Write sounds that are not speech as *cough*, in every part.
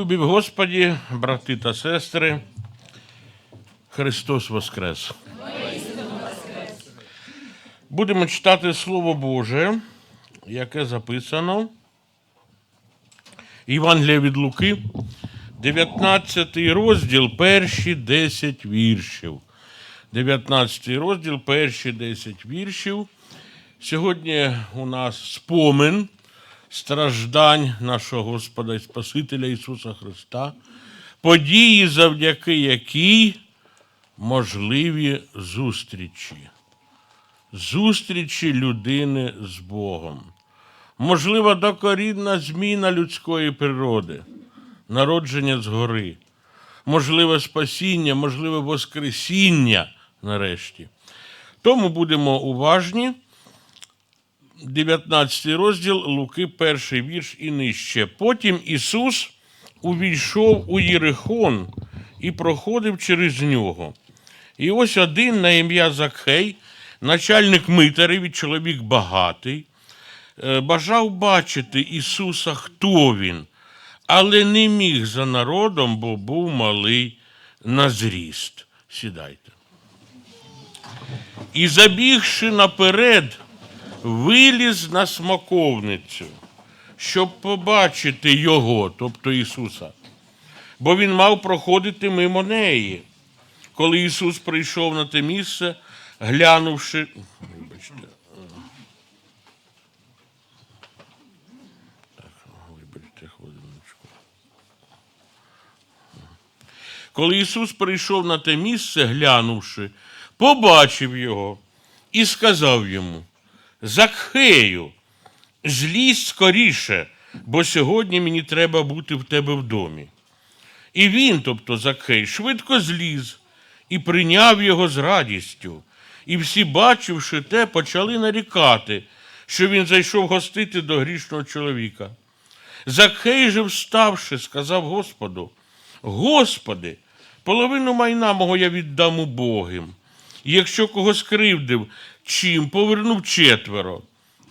Любі в Господі, брати та сестри, Христос Воскрес. Будемо читати Слово Боже, яке записано. Євангелія від Луки, 19 розділ, перші 10 віршів. 19 розділ, перші 10 віршів. Сьогодні у нас спомин страждань нашого Господа і Спасителя Ісуса Христа, події, завдяки якій можливі зустрічі, зустрічі людини з Богом. Можлива докорінна зміна людської природи, народження згори, можливе спасіння, можливе Воскресіння нарешті. Тому будемо уважні. 19 розділ Луки, перший вірш і нижче. Потім Ісус увійшов у Єрихон і проходив через нього. І ось один на ім'я Закхей, начальник митарів, чоловік багатий, е, бажав бачити Ісуса, хто він, але не міг за народом, бо був малий на зріст. Сідайте. І забігши наперед, виліз на смоковницю, щоб побачити його, тобто Ісуса. Бо він мав проходити мимо неї. Коли Ісус прийшов на те місце, глянувши. Вибачте. Коли Ісус прийшов на те місце, глянувши, побачив його і сказав йому: Закхею, злізь скоріше, бо сьогодні мені треба бути в тебе в домі. І він, тобто Закхей, швидко зліз і прийняв його з радістю. І всі, бачивши те, почали нарікати, що він зайшов гостити до грішного чоловіка. Закхей же, вставши, сказав Господу: Господи, половину майна мого я віддам убогим. І якщо кого скривдив, чим повернув четверо.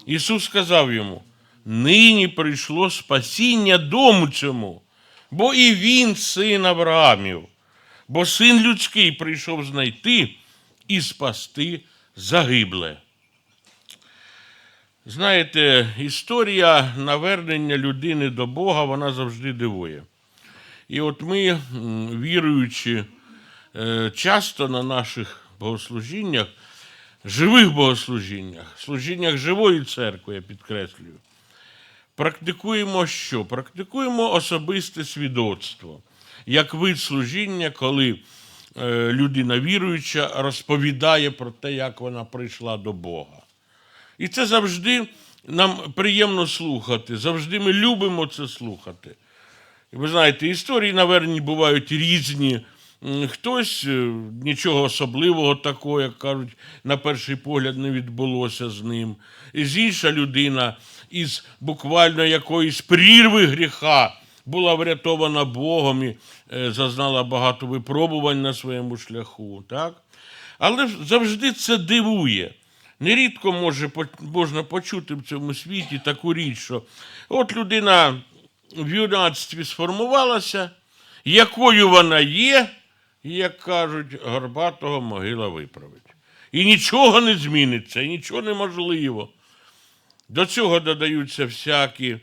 Ісус сказав йому: нині прийшло спасіння дому цьому, бо і він син Авраамів, бо син людський прийшов знайти і спасти загибле. Знаєте, історія навернення людини до Бога, вона завжди дивує. І от ми, віруючи е, часто на наших богослужіннях, живих богослужіннях, служіннях живої церкви, я підкреслюю, практикуємо що? Практикуємо особисте свідоцтво, як вид служіння, коли е, людина віруюча розповідає про те, як вона прийшла до Бога. І це завжди нам приємно слухати, завжди ми любимо це слухати. Ви знаєте, історії навернені бувають різні. Хтось е, нічого особливого такого, як кажуть, на перший погляд не відбулося з ним. І з інша людина із буквально якоїсь прірви гріха була врятована Богом і е, зазнала багато випробувань на своєму шляху. Так? Але завжди це дивує. Нерідко може, можна почути в цьому світі таку річ, що от людина в юнацтві сформувалася, якою вона є, і, як кажуть, горбатого могила виправить. І нічого не зміниться, і нічого неможливо. До цього додаються всякі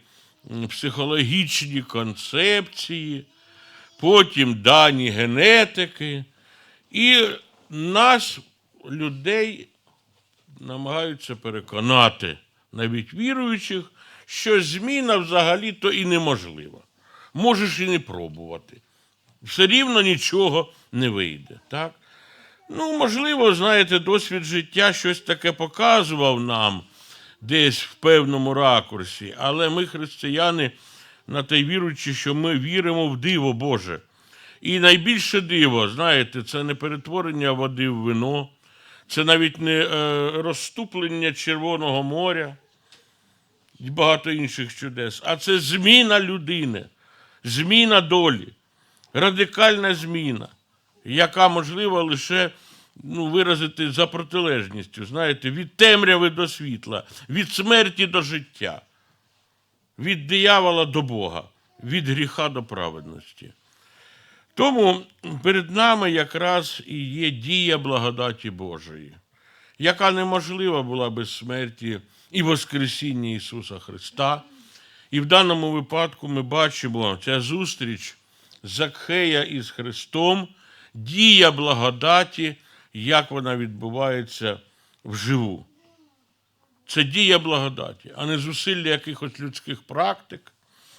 психологічні концепції, потім дані генетики. І нас, людей, намагаються переконати, навіть віруючих, що зміна взагалі-то і неможлива. Можеш і не пробувати. Все рівно нічого не вийде. Так? Ну, можливо, знаєте, досвід життя щось таке показував нам десь в певному ракурсі, але ми, християни, на те віруючи, що ми віримо в диво Боже. І найбільше диво, знаєте, це не перетворення води в вино, це навіть не е, розступлення Червоного моря і багато інших чудес, а це зміна людини, зміна долі, радикальна зміна, яка можлива лише ну, виразити за протилежністю, знаєте, від темряви до світла, від смерті до життя, від диявола до Бога. від гріха до праведності. Тому перед нами якраз і є дія благодаті Божої, яка неможлива була без смерті і Воскресіння Ісуса Христа. І в даному випадку ми бачимо ця зустріч Закхея із Христом, дія благодаті, як вона відбувається вживу. Це дія благодаті, а не зусилля якихось людських практик,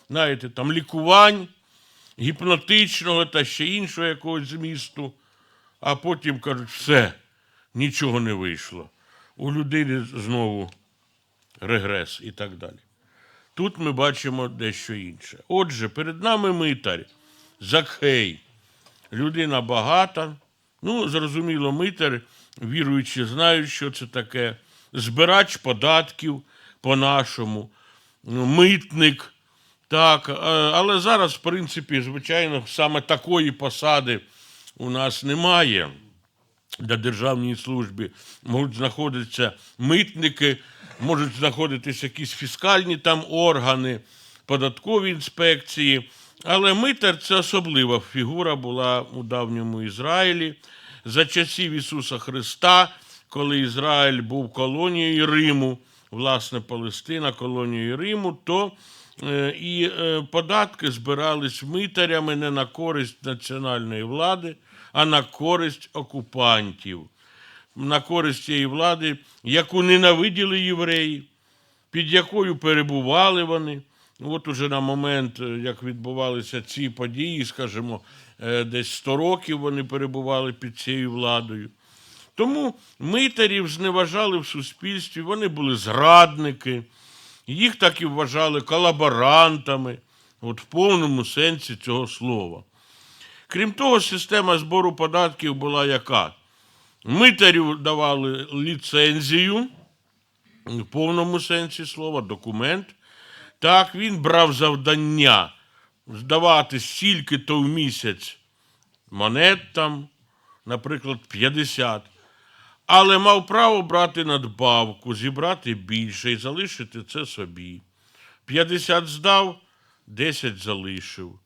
знаєте, там лікувань, гіпнотичного та ще іншого якогось змісту, а потім кажуть, все, нічого не вийшло. У людини знову регрес і так далі. Тут ми бачимо дещо інше. Отже, перед нами митар, Закхей, людина багата. Ну, зрозуміло, митар, віруючи, знають, що це таке. Збирач податків по-нашому, ну, митник. Так, е, але зараз, в принципі, звичайно, саме такої посади у нас немає на державній службі можуть знаходитися митники, можуть знаходитися якісь фіскальні там органи, податкові інспекції. Але митар це особлива фігура була у давньому Ізраїлі. За часів Ісуса Христа, коли Ізраїль був колонією Риму, власне, Палестина колонією Риму, то е, і е, податки збирались митарями не на користь національної влади, а на користь окупантів, на користь цієї влади, яку ненавиділи євреї, під якою перебували вони. От уже на момент, е, як відбувалися ці події, скажімо, е, десь 100 років вони перебували під цією владою. Тому митарів зневажали в суспільстві, вони були зрадники, їх так і вважали колаборантами, от в повному сенсі цього слова. Крім того, система збору податків була яка? Митарю давали ліцензію, в повному сенсі слова, документ. Так, він брав завдання здавати стільки-то в місяць монет там, наприклад, 50. Але мав право брати надбавку, зібрати більше і залишити це собі. 50 здав, 10 залишив.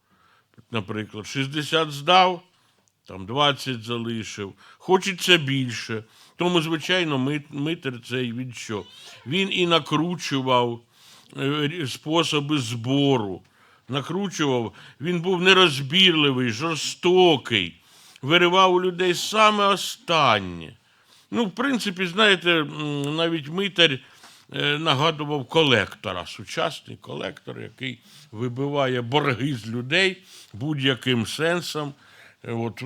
Наприклад, 60 здав, там 20 залишив. Хочеться більше. Тому, звичайно, мит- митер цей він що? Він і накручував способи збору. Накручував, він був нерозбірливий, жорстокий, виривав у людей саме останнє. Ну, в принципі, знаєте, навіть митар е, нагадував колектора, сучасний колектор, який вибиває борги з людей будь-яким сенсом. Е, от,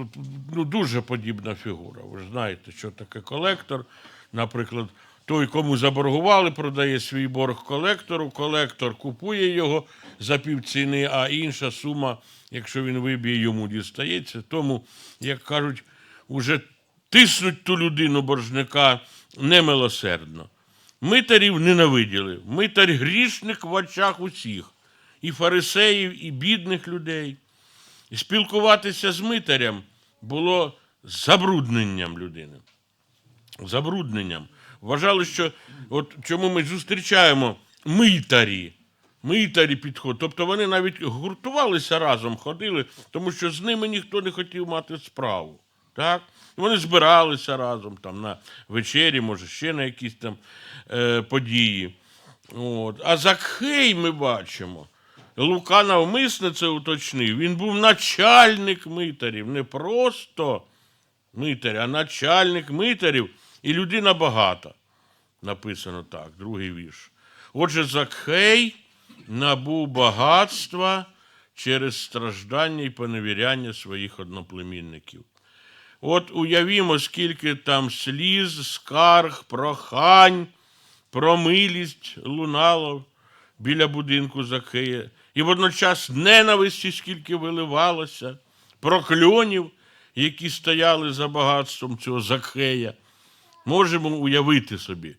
ну, дуже подібна фігура. Ви ж знаєте, що таке колектор. Наприклад, той, кому заборгували, продає свій борг колектору, колектор купує його за півціни, а інша сума, якщо він виб'є, йому дістається. Тому, як кажуть, уже тиснуть ту людину боржника немилосердно. Митарів ненавиділи. Митар грішник в очах усіх, і фарисеїв, і бідних людей. І спілкуватися з митарем було забрудненням людини. Забрудненням. Вважали, що от чому ми зустрічаємо митарі. Митарі підходять. Тобто вони навіть гуртувалися разом, ходили, тому що з ними ніхто не хотів мати справу. Так? Вони збиралися разом там, на вечері, може, ще на якісь там е, події. От. А Закхей ми бачимо. Лука навмисне це уточнив. Він був начальник митарів, не просто митар, а начальник митарів і людина багата. Написано так, другий вірш. Отже, Закхей набув багатства через страждання і поневіряння своїх одноплемінників. От уявімо, скільки там сліз, скарг, прохань, про милість лунало біля будинку Закея. І водночас ненависті, скільки виливалося, прокльонів, які стояли за багатством цього Закея. Можемо уявити собі.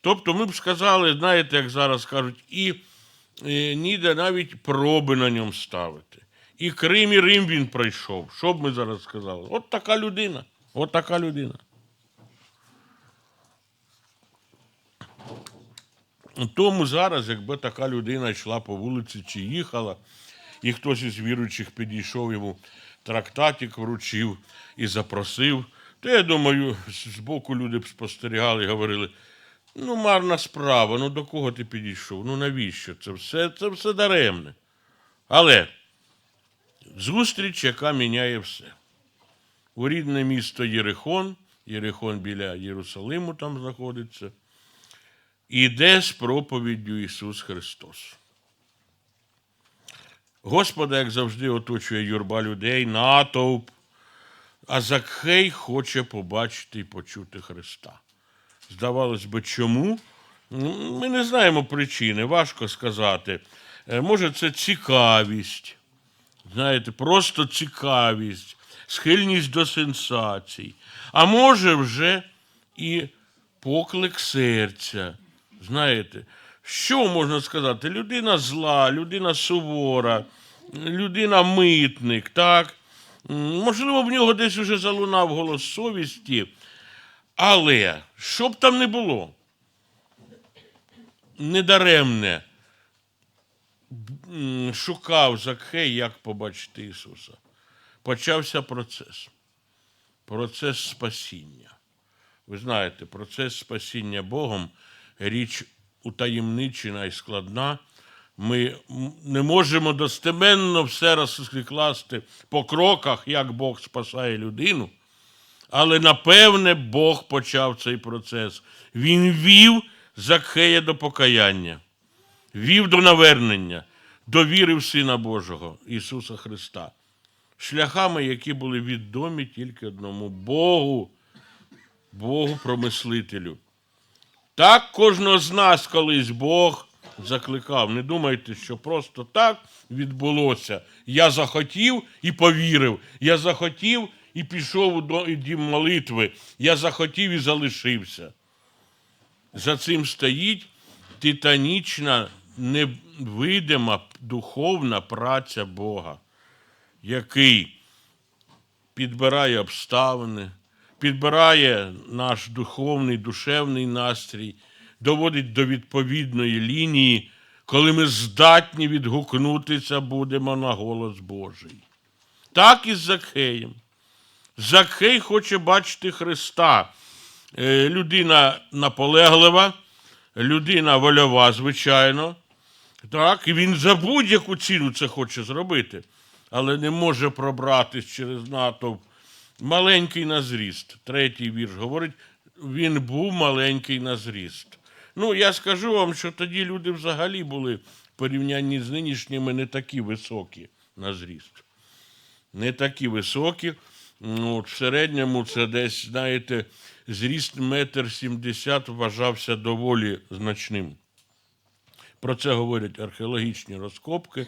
Тобто ми б сказали, знаєте, як зараз кажуть, і е, ніде навіть проби на ньому ставити. І Крим, і Рим він пройшов. Що б ми зараз сказали? От така людина. От така людина. Тому зараз, якби така людина йшла по вулиці чи їхала, і хтось із віруючих підійшов йому трактатик вручив і запросив. То я думаю, збоку люди б спостерігали і говорили: ну, марна справа, ну до кого ти підійшов? Ну навіщо? Це все, це все даремне. Але зустріч, яка міняє все. У рідне місто Єрихон, Єрихон біля Єрусалиму там знаходиться, іде з проповіддю Ісус Христос. Господа, як завжди, оточує юрба людей, натовп, а Закхей хоче побачити і почути Христа. Здавалось би, чому? Ну, Ми не знаємо причини, важко сказати. Е, Може, це цікавість, знаєте, просто цікавість, схильність до сенсацій. А може вже і поклик серця. Знаєте, що можна сказати? Людина зла, людина сувора, людина митник, так? Можливо, в нього десь уже залунав голос совісті, але що б там не було, недаремне шукав Закхей, як побачити Ісуса. Почався процес. Процес спасіння. Ви знаєте, процес спасіння Богом річ утаємничена і складна. Ми не можемо достеменно все розкласти по кроках, як Бог спасає людину. Але напевне Бог почав цей процес. Він вів Закхея до покаяння, вів до навернення, до віри в Сина Божого Ісуса Христа, шляхами, які були відомі тільки одному Богу, Богу промислителю. Так кожного з нас колись Бог закликав. Не думайте, що просто так відбулося. Я захотів і повірив. Я захотів і пішов у дім молитви. Я захотів і залишився. За цим стоїть титанічна, невидима духовна праця Бога, який підбирає обставини, підбирає наш духовний, душевний настрій, доводить до відповідної лінії, коли ми здатні відгукнутися будемо на голос Божий. Так і з Закхеєм. Закхей хоче бачити Христа. Е, Людина наполеглива, людина вольова, звичайно. Так, і він за будь-яку ціну це хоче зробити, але не може пробратись через натовп. Маленький на зріст. Третій вірш говорить, він був маленький на зріст. Ну, я скажу вам, що тоді люди взагалі були в порівнянні з нинішніми не такі високі на зріст. Не такі високі. Ну, в середньому це десь, знаєте, зріст метр сімдесят вважався доволі значним. Про це говорять археологічні розкопки.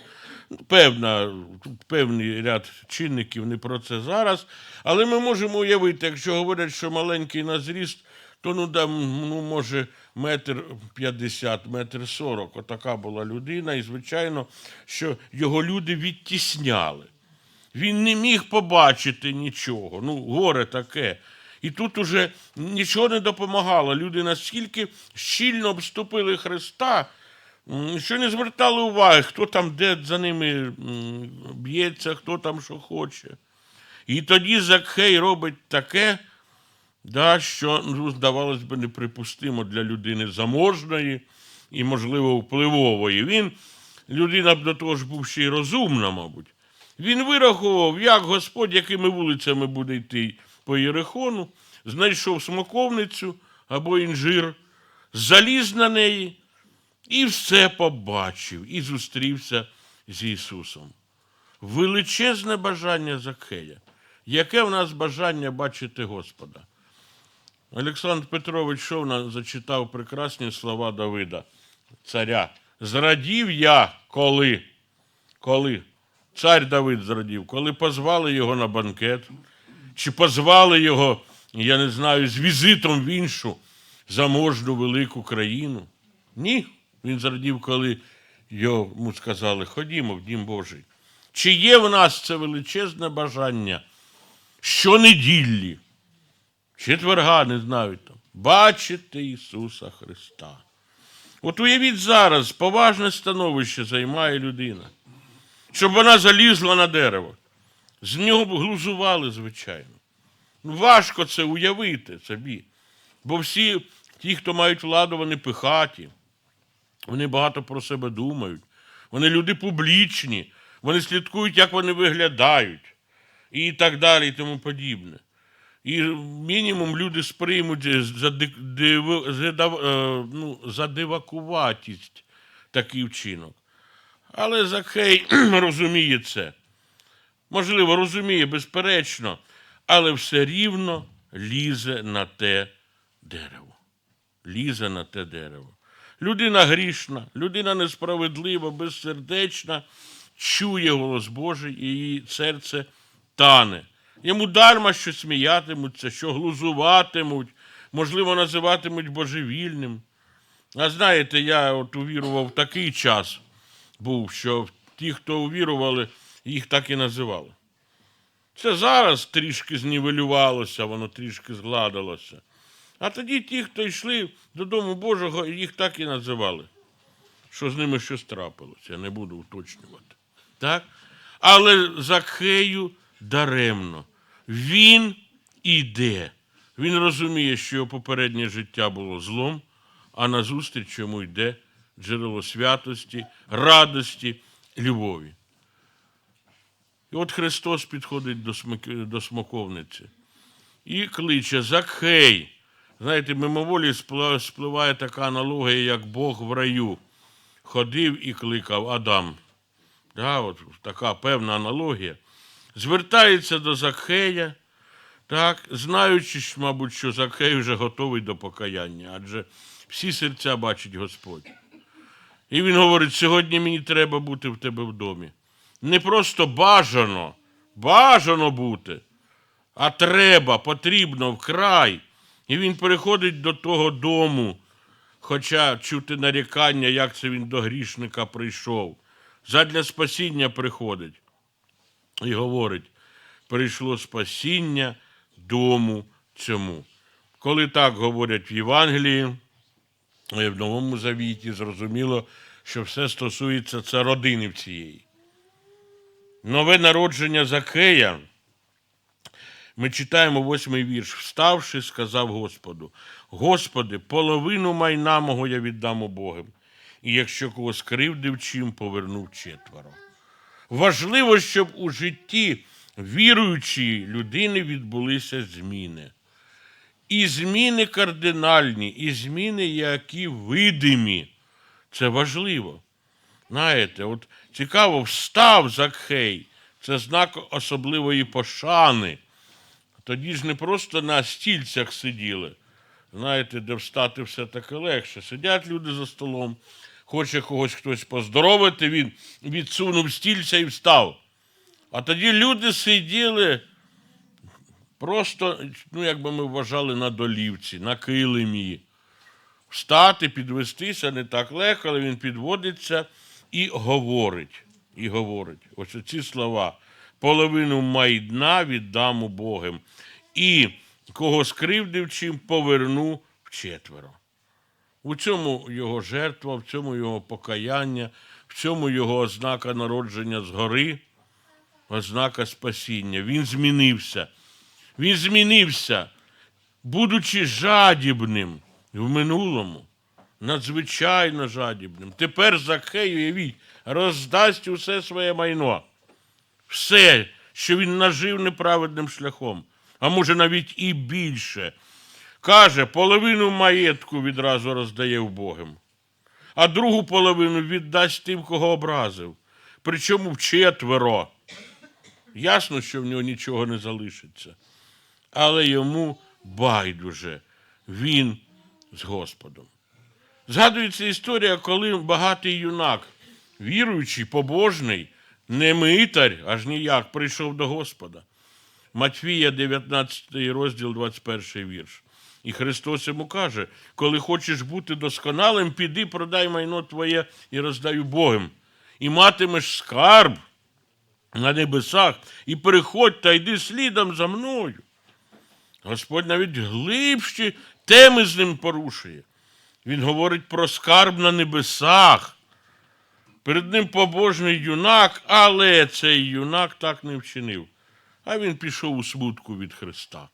Певна, певний ряд чинників не про це зараз. Але ми можемо уявити, якщо говорять, що маленький на зріст, то ну, там, ну може метр п'ятдесят, метр сорок. Отака була людина, і звичайно, що його люди відтісняли. Він не міг побачити нічого. Ну, горе таке. І тут уже нічого не допомагало. Люди настільки щільно обступили Христа, що не звертали уваги, хто там де за ними б'ється, хто там що хоче. І тоді Закхей робить таке, да, що, ну, здавалось би, неприпустимо для людини заможної і, можливо, впливової. Він, людина б до того ж був ще й розумна, мабуть. Він вирахував, як Господь, якими вулицями буде йти по Єрихону, знайшов смоковницю або інжир, заліз на неї і все побачив, і зустрівся з Ісусом. Величезне бажання Закхея. Яке в нас бажання бачити Господа? Олександр Петрович Шовна зачитав прекрасні слова Давида, царя. Зрадів я, коли, коли цар Давид зрадів, коли позвали його на банкет, чи позвали його, я не знаю, з візитом в іншу заможну велику країну. Ні, він зрадів, коли йому сказали, ходімо в Дім Божий. Чи є в нас це величезне бажання щонеділі, четверга, не знаю там, бачити Ісуса Христа? От уявіть зараз, поважне становище займає людина. щоб вона залізла на дерево. З нього б глузували, звичайно. Ну, Важко це уявити собі. Бо всі ті, хто мають владу, вони пихаті, вони багато про себе думають, вони люди публічні, вони слідкують, як вони виглядають, і так далі, і тому подібне. І мінімум люди сприймуть за, дав- е, ну, за дивакуватість такий вчинок. Але Закхей *clears throat* розуміє це. Можливо, розуміє, безперечно, але все рівно лізе на те дерево. Лізе на те дерево. Людина грішна, людина несправедлива, безсердечна, чує голос Божий, і її серце тане. Йому дарма, що сміятимуться, що глузуватимуть, можливо, називатимуть божевільним. А знаєте, я от увірував в такий час був, що ті, хто увірували, їх так і називали. Це зараз трішки знівелювалося, воно трішки згладилося. А тоді ті, хто йшли додому Божого, їх так і називали. Що з ними щось трапилося, я не буду уточнювати. Так? Але Закхею даремно. Він іде. Він розуміє, що його попереднє життя було злом, а назустріч йому йде джерело святості, радості, любові. І от Христос підходить до, до смоковниці і кличе Закхей. Знаєте, мимоволі спливає така аналогія, як Бог в раю. Ходив і кликав Адам. Да, от така певна аналогія. Звертається до Закхея, так, знаючи, мабуть, що Закхей вже готовий до покаяння, адже всі серця бачить Господь. І він говорить: сьогодні мені треба бути в тебе в домі. Не просто бажано, бажано бути, а треба, потрібно вкрай. І він переходить до того дому, хоча чути нарікання, як це він до грішника прийшов. Задля спасіння приходить і говорить: прийшло спасіння дому цьому. Коли так говорять в Євангелії, і в Новому Завіті, зрозуміло, що все стосується це родини цієї. Нове народження Закея. Ми читаємо восьмий вірш. Вставши, сказав Господу: Господи, половину майна мого я віддам убогим, і якщо когось кривдив чим, повернув четверо. Важливо, щоб у житті віруючої людини відбулися зміни. І зміни кардинальні, і зміни, які видимі. Це важливо. Знаєте, от цікаво, встав Закхей, це знак особливої пошани. Тоді ж не просто на стільцях сиділи. Знаєте, де встати все таки легше. Сидять люди за столом, хоче когось хтось поздоровити, він відсунув стільця і встав. А тоді люди сиділи просто, ну, як би ми вважали, на долівці, на килимі. Встати, підвестися не так легко, але він підводиться і говорить. І говорить. Ось ці слова. Половину майдна віддам убогим. І кого скривдив чим, поверну вчетверо. У цьому його жертва, в цьому його покаяння, в цьому його ознака народження згори, ознака спасіння. Він змінився. Він змінився, будучи жадібним в минулому, надзвичайно жадібним. Тепер Закхей, уявіть, роздасть усе своє майно. Все, що він нажив неправедним шляхом, а може навіть і більше. Каже, половину маєтку відразу роздає вбогим, а другу половину віддасть тим, кого образив. Причому вчетверо. Ясно, що в нього нічого не залишиться. Але йому байдуже, він з Господом. Згадується історія, коли багатий юнак, віруючий, побожний, не митар, аж ніяк, прийшов до Господа. Матфія, 19 розділ, 21 вірш. І Христос йому каже: коли хочеш бути досконалим, піди, продай майно твоє і роздай убогим. І матимеш скарб на небесах, і переходь та йди слідом за мною. Господь навіть глибші теми з ним порушує. Він говорить про скарб на небесах. Перед ним побожний юнак, але цей юнак так не вчинив. А він пішов у смутку від Христа,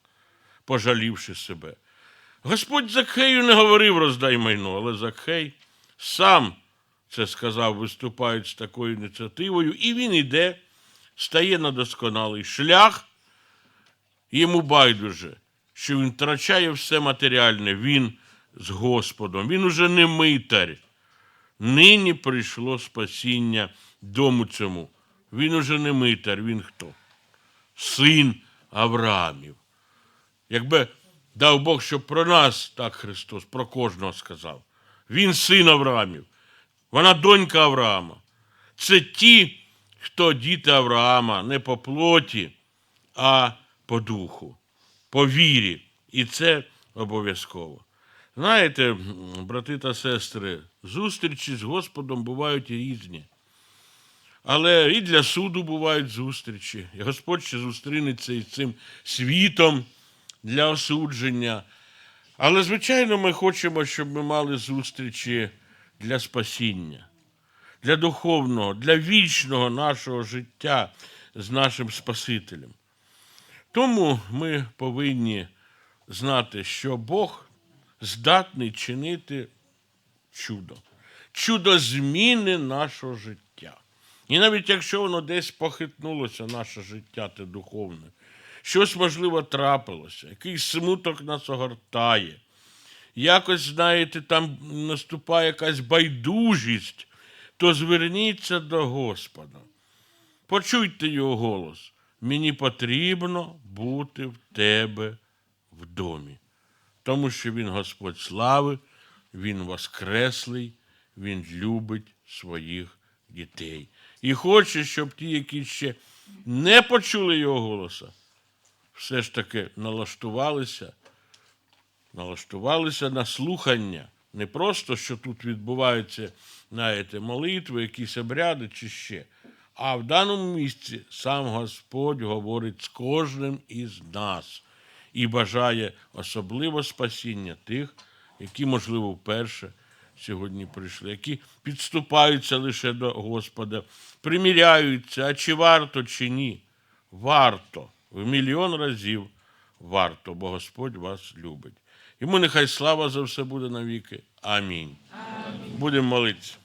пожалівши себе. Господь Закхею не говорив роздай майно, але Закхей сам це сказав, виступають з такою ініціативою, і він іде, стає на досконалий шлях, йому байдуже, що він втрачає все матеріальне, він з Господом, він уже не митар. Нині прийшло спасіння дому цьому. Він уже не митар, він хто? Син Авраамів. Якби дав Бог, щоб про нас так Христос, про кожного сказав. Він син Авраамів, вона донька Авраама. Це ті, хто діти Авраама, не по плоті, а по духу, по вірі. І це обов'язково. Знаєте, брати та сестри, зустрічі з Господом бувають різні. Але і для суду бувають зустрічі. І Господь ще зустрінеться із цим світом для осудження. Але, звичайно, ми хочемо, щоб ми мали зустрічі для спасіння, для духовного, для вічного нашого життя з нашим Спасителем. Тому ми повинні знати, що Бог здатний чинити чудо, чудо зміни нашого життя. І навіть якщо воно десь похитнулося, наше життя те духовне, щось можливо трапилося, якийсь смуток нас огортає, якось, знаєте, там наступає якась байдужість, то зверніться до Господа. Почуйте його голос. Мені потрібно бути в тебе в домі. Тому що він Господь слави, він воскреслий, він любить своїх дітей. І хоче, щоб ті, які ще не почули його голоса, все ж таки налаштувалися, налаштувалися на слухання. Не просто, що тут відбуваються, знаєте, молитви, якісь обряди чи ще. А в даному місці сам Господь говорить з кожним із нас і бажає особливо спасіння тих, які, можливо, вперше сьогодні прийшли, які підступаються лише до Господа, приміряються, а чи варто, чи ні. Варто. В мільйон разів варто, бо Господь вас любить. Йому нехай слава за все буде навіки. Амінь. Будемо молитися.